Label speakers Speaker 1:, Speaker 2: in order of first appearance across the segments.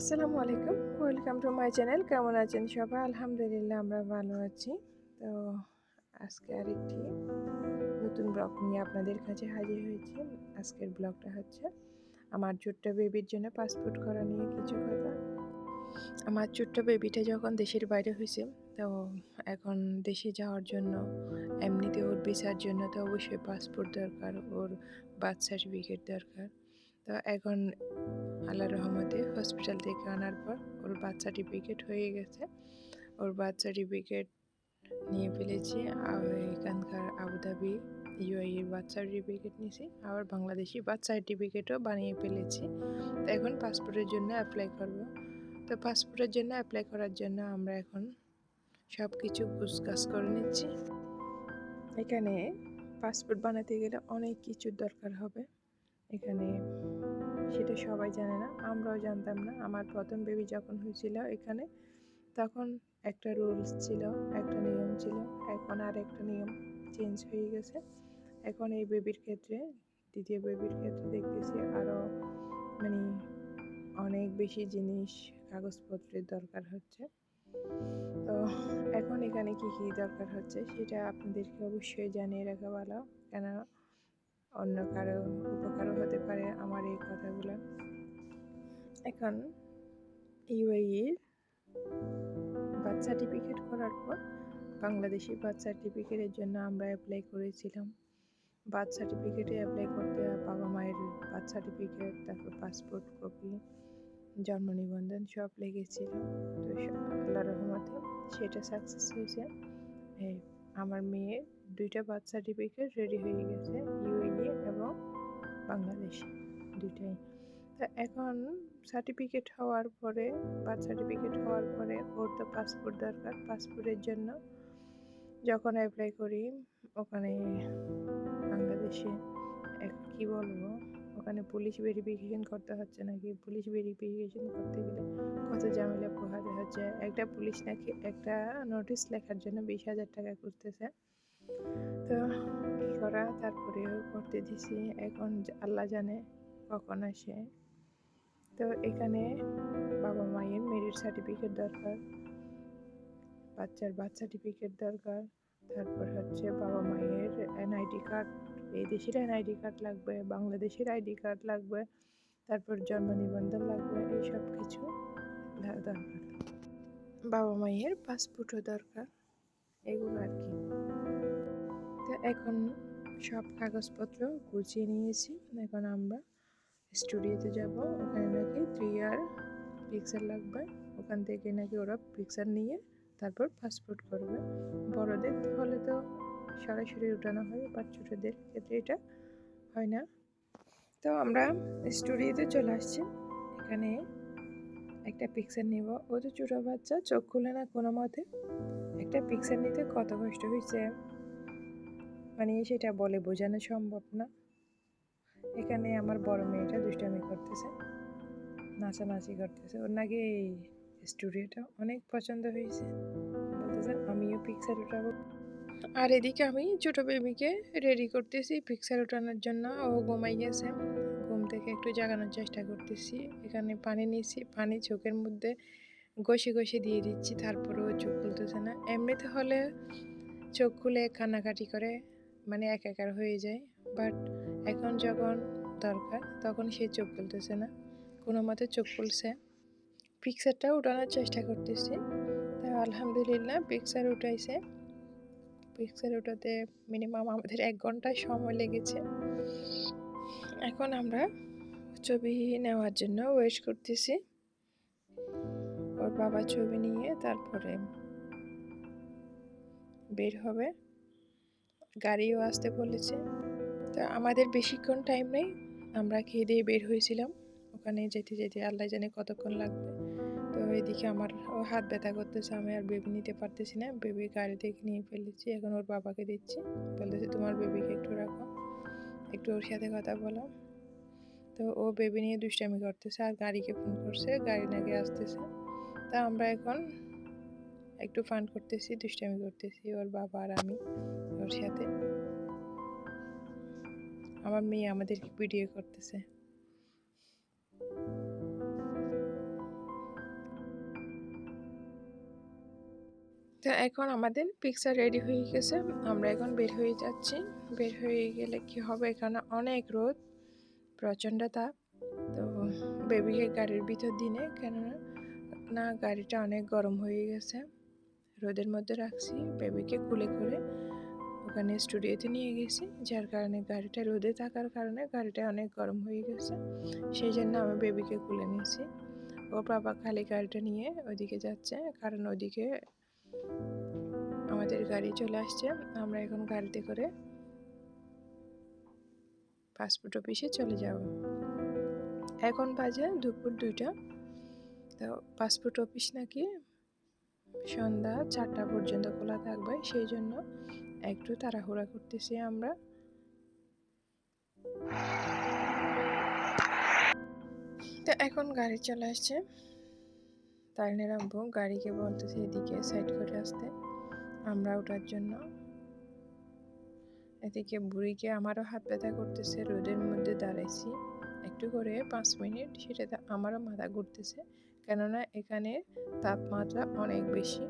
Speaker 1: আসসালামু আলাইকুম। Welcome to my channel কেমন আছেন সবাই? আলহামদুলিল্লাহ, আমরা ভালো আছি। তো আজকে আরেকটি নতুন ব্লগ নিয়ে আপনাদের কাছে হাজির হয়েছি। আজকের ব্লগটা হচ্ছে আমার ছোট্ট বেবির জন্য পাসপোর্ট করা নিয়ে কিছু কথা। আমার ছোট্ট বেবিটা যখন দেশের বাইরে হয়েছে, তো এখন দেশে যাওয়ার জন্য, এমনিতে ওর ভিসার জন্য তো অবশ্যই পাসপোর্ট দরকার, ওর বার্থ সার্টিফিকেট দরকার। তো এখন আল্লাহ রহমতে হসপিটাল থেকে আনার পর ওর বার্থ সার্টিফিকেট হয়ে গেছে। ওর বার্থ সার্টিফিকেট নিয়ে ফেলেছি। আর এখানকার আবুধাবি ইউআইয়ের বার্থ সার্টিফিকেট নিয়েছি। আবার বাংলাদেশি বার্থ সার্টিফিকেটও বানিয়ে ফেলেছি। তো এখন পাসপোর্টের জন্য অ্যাপ্লাই করব। তো পাসপোর্টের জন্য অ্যাপ্লাই করার জন্য আমরা এখন সব কিছু গুছগাছ করে নিচ্ছি। এখানে পাসপোর্ট বানাতে গেলে অনেক কিছুর দরকার হবে। এখানে সেটা সবাই জানে না, আমরাও জানতাম না। আমার প্রথম বেবি যখন হয়েছিল এখানে, তখন একটা রুলস ছিল, একটা নিয়ম ছিল, এখন আর একটা নিয়ম চেঞ্জ হয়ে গেছে। এখন এই বেবির ক্ষেত্রে, দ্বিতীয় বেবির ক্ষেত্রে দেখতেছি আরও মানে অনেক বেশি জিনিস কাগজপত্রের দরকার হচ্ছে। তো এখন এখানে কি কি দরকার হচ্ছে সেটা আপনাদেরকে অবশ্যই জানিয়ে রাখা ভালো। কেন অন্য কারও উপকারও হতে পারে আমার এই কথাগুলো। এখন ইউএইর বার্থ সার্টিফিকেট করার পর বাংলাদেশি বার্থ সার্টিফিকেটের জন্য আমরা অ্যাপ্লাই করেছিলাম। বার্থ সার্টিফিকেটে অ্যাপ্লাই করতে বাবা মায়ের বার্থ সার্টিফিকেট তারপর পাসপোর্ট কপি জন্ম নিবন্ধন সব লেগেছিল। তো আল্লাহ রহমতে সেটা সাকসেস হয়েছে। আমার মেয়ের দুইটা বার্থ সার্টিফিকেট রেডি হয়ে গেছে। বাংলাদেশ দুইটাই। তো এখন সার্টিফিকেট হওয়ার পরে বার্থ সার্টিফিকেট হওয়ার পরে ওর তো পাসপোর্ট দরকার। পাসপোর্টের জন্য যখন অ্যাপ্লাই করি, ওখানে বাংলাদেশে কি বলব? ওখানে পুলিশ ভেরিফিকেশন করতে হচ্ছে নাকি? পুলিশ ভেরিফিকেশন করতে গেলে কত ঝামেলা পোহাতে হচ্ছে? একটা পুলিশ নাকি একটা নোটিশ লেখার জন্য বিশ হাজার টাকা করতেছে তো করা, তারপরেও করতে দিছি। এখন আল্লাহ জানে কখন আসে। তো এখানে বাবা মায়ের মেরিট সার্টিফিকেট দরকার, বাচ্চার বার্থ সার্টিফিকেট দরকার, তারপর হচ্ছে বাবা মায়ের এনআইডি কার্ড এই দেশের এনআইডি কার্ড লাগবে, বাংলাদেশের আইডি কার্ড লাগবে, তারপর জন্ম নিবন্ধন লাগবে এইসব কিছু দরকার। বাবা মায়ের পাসপোর্টও দরকার, এগুলো আর কি। তো এখন সব কাগজপত্র গুছিয়ে নিয়েছি। এখন আমরা স্টুডিওতে যাব। ওখানে নাকি থ্রি আর পিকচার লাগবে। ওখান থেকে নাকি ওরা পিকচার নিয়ে তারপর পাসপোর্ট করবে। বড়দের হলে তো সরাসরি উঠানো হয় বাট ছোটোদের ক্ষেত্রে এটা হয় না। তো আমরা স্টুডিওতে চলে আসছি। এখানে একটা পিকচার নেব। ও তো ছোটো বাচ্চা, চোখ খুলে না কোনো মতে। একটা পিকচার নিতে কত কষ্ট হয়েছে। মানে সেটা বলে বোঝানো সম্ভব না। এখানে আমার বড় মেয়েটা দুষ্টামি করতেছে, নাচানাচি করতেছে। ওর নাকি এই স্টুডিওটা অনেক পছন্দ হয়েছে। বলতেছে, আমিও পিকচার উঠাবো। আর এদিকে আমি ছোটো বেবিকে রেডি করতেছি পিকচার ওঠানোর জন্য। ও ঘুমাই গেছে। ঘুম থেকে একটু জাগানোর চেষ্টা করতেছি। এখানে পানি নিয়েছি। পানি চোখের মধ্যে ঘষে ঘষে দিয়ে দিচ্ছি। তারপরেও চোখ খুলতেছে না। এমনিতে হলে চোখ খুলে কান্নাকাটি করে। মানে একাকার হয়ে যায়। বাট এখন যখন দরকার, তখন সে চোখ খুলতেছে না। কোনো মতে চোখ খুলছে। পিকচারটা উঠানোর চেষ্টা করতেছি। তা আলহামদুলিল্লাহ পিকচার উঠাইছে। পিকচার উঠাতে মিনিমাম আমাদের এক ঘণ্টা সময় লেগেছে। এখন আমরা ছবি নেওয়ার জন্য ওয়েট করতেছি। ওর বাবা ছবি নিয়ে তারপরে বের হবে। গাড়িও আসতে বলেছে। তা আমাদের বেশিক্ষণ টাইম নেই, আমরা খেয়ে দিয়ে বের হয়েছিলাম। ওখানে যেতে যেতে আল্লাহ জানে কতক্ষণ লাগবে। তো এদিকে আমার ও হাত ব্যথা করতেছে, আমি আর বেবি নিতে পারতেছি না। বেবি গাড়ি থেকে নিয়ে ফেলেছি, এখন ওর বাবাকে দিচ্ছি। বলতেছে, তোমার বেবিকে একটু রাখো, একটু ওর সাথে কথা বলো। তো ও বেবি নিয়ে দুষ্টামি করতেছে, আর গাড়িকে ফোন করছে, গাড়ি নাকি আসতেছে। তা আমরা এখন একটু ফান করতেছি, দুষ্টামি করতেছি, ওর বাবা আর আমি। আমার সাথে আমার মেয়ে আমাদেরকে ভিডিও করতেছে। তো এখন আমাদের পিকচার রেডি হয়ে গেছে। আমরা এখন বের হয়ে যাচ্ছি। বের হয়ে গেলে কি হবে? এখানে অনেক রোদ, প্রচণ্ড তাপ। তো বেবিকে গাড়ির ভিতর দিনে, কেননা না, গাড়িটা অনেক গরম হয়ে গেছে। রোদের মধ্যে রাখছি। বেবিকে কুলে কুলে ওখানে স্টুডিওতে নিয়ে গেছি, যার কারণে গাড়িটা রোদে থাকার কারণে গাড়িটা অনেক গরম হয়ে গেছে। সেই জন্য আমি বেবিকে কুলে নিয়েছি। ও বাবা খালি গাড়িটা নিয়ে ওদিকে যাচ্ছে, কারণ ওদিকে আমাদের গাড়ি চলে আসছে। আমরা এখন গাড়িতে করে পাসপোর্ট অফিসে চলে যাব। এখন বাজে দুপুর দুইটা। তো পাসপোর্ট অফিস নাকি সন্ধ্যা চারটা পর্যন্ত খোলা থাকবে, সেই জন্য একটু তাড়াহুড়া করতেছি আমরা। তো এখন গাড়ি চলে আসছে। তাইনের আব্বু গাড়িকে বলতেছে এদিকে সাইড করে আসতে। আমরা ওঠার জন্য। এদিকে বুড়িকে আমারও হাত ব্যথা করতেছে, রোদের মধ্যে দাঁড়াইছি। একটু করে পাঁচ মিনিট সেটাতে আমারও মাথা ঘুরতেছে। কেননা এখানে তাপমাত্রা অনেক বেশি।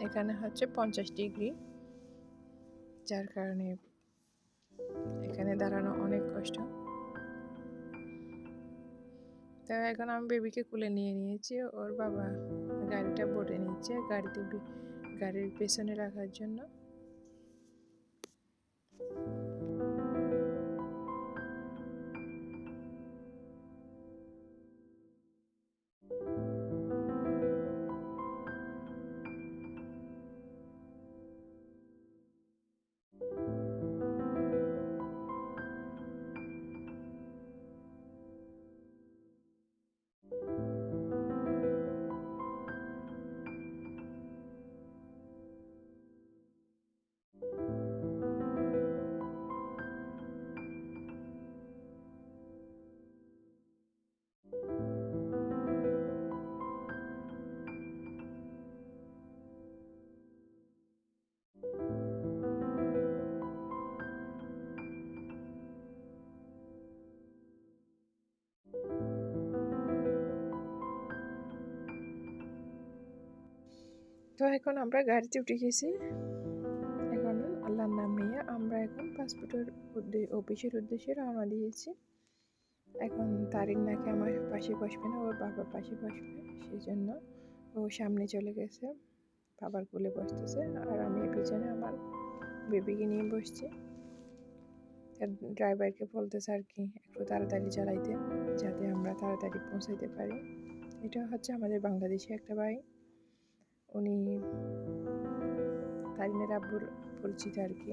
Speaker 1: এখানে হচ্ছে পঞ্চাশ ডিগ্রি। যার কারণে এখানে দাঁড়ানো অনেক কষ্ট। তো এখন আমি বেবিকে কুলে নিয়ে নিয়েছি। ওর বাবা গাড়িটা বোটে নিচ্ছে গাড়িতে গাড়ির পেছনে রাখার জন্য। তো এখন আমরা গাড়িতে উঠে গেছি। এখন আল্লাহর নাম নিয়ে আমরা এখন পাসপোর্টের অফিসের উদ্দেশ্যে রওনা দিয়েছি। এখন তারিন নাকি আমার পাশে বসবে না, ওর বাবার পাশে বসবে সেই জন্য ও সামনে চলে গেছে, বাবার কোলে বসতেছে, আর আমি পিছনে আমার বেবিকে নিয়ে বসছি। ড্রাইভারকে বলতেছে আর কি, একটু তাড়াতাড়ি চালাইতে, যাতে আমরা তাড়াতাড়ি পৌঁছাইতে পারি। এটা হচ্ছে আমাদের বাংলাদেশি একটা বাইক উনি তারিনের আব্বুর পরিচিত আর কি।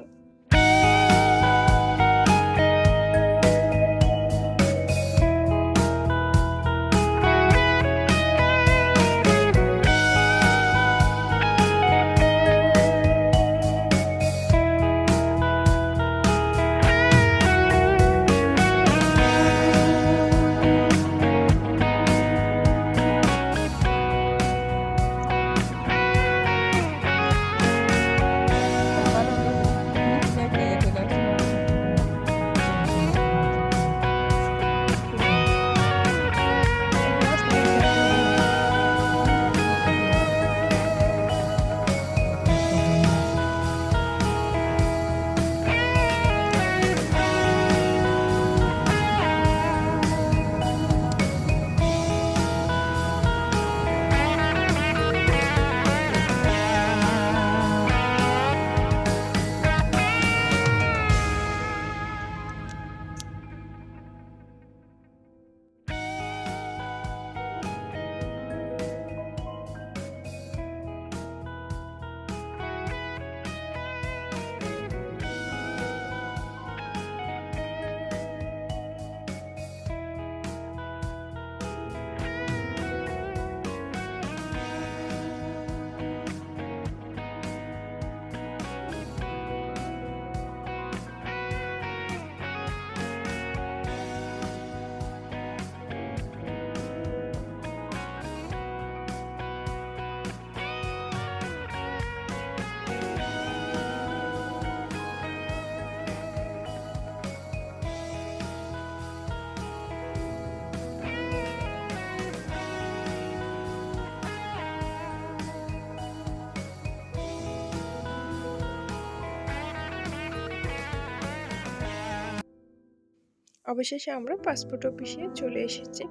Speaker 1: অবশেষে আমরা পাসপোর্ট অফিসে চলে এসেছি।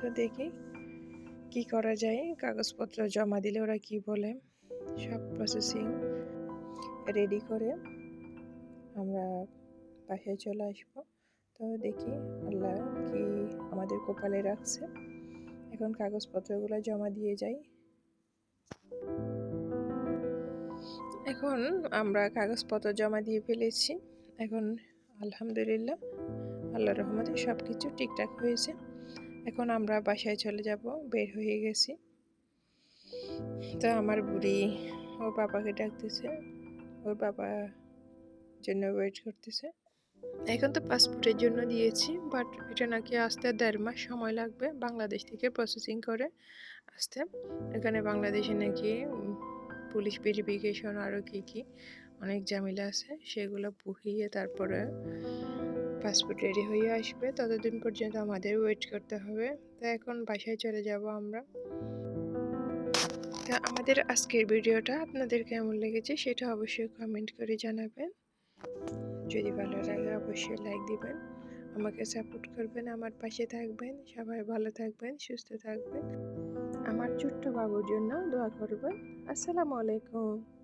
Speaker 1: তো দেখি কি করা যায়, কাগজপত্র জমা দিলে ওরা কি বলে, সব প্রসেসিং রেডি করে আমরা বাসায় চলে আসব। তো দেখি আল্লাহ কি আমাদের কপালে রাখছে। এখন কাগজপত্রগুলো জমা দিয়ে যাই। এখন আমরা কাগজপত্র জমা দিয়ে ফেলেছি। এখন আলহামদুলিল্লাহ আল্লাহ রহমতে সব কিছু ঠিকঠাক হয়েছে। এখন আমরা বাসায় চলে যাব, বের হয়ে গেছি। তো আমার বুড়ি, ওর বাবাকে ডাকতেছে। ওর বাবা জন্য ওয়েট করতেছে। এখন তো পাসপোর্টের জন্য দিয়েছি বাট এটা নাকি আসতে দেড় মাস সময় লাগবে বাংলাদেশ থেকে প্রসেসিং করে আসতে। এখানে বাংলাদেশে নাকি পুলিশ ভেরিফিকেশন আরও কী কী অনেক ঝামেলা আছে, সেগুলো পুহিয়ে তারপরে পাসপোর্ট রেডি হয়ে আসবে, ততদিন পর্যন্ত আমাদের ওয়েট করতে হবে। তো এখন বাসায় চলে যাব আমরা। তা আমাদের আজকের ভিডিওটা আপনাদের কেমন লেগেছে সেটা অবশ্যই কমেন্ট করে জানাবেন। যদি ভালো লাগে অবশ্যই লাইক দিবেন, আমাকে সাপোর্ট করবেন, আমার পাশে থাকবেন, সবাই ভালো থাকবেন, সুস্থ থাকবেন। আমার ছোট্ট বাবুর জন্য দোয়া করবেন। আসসালামু আলাইকুম।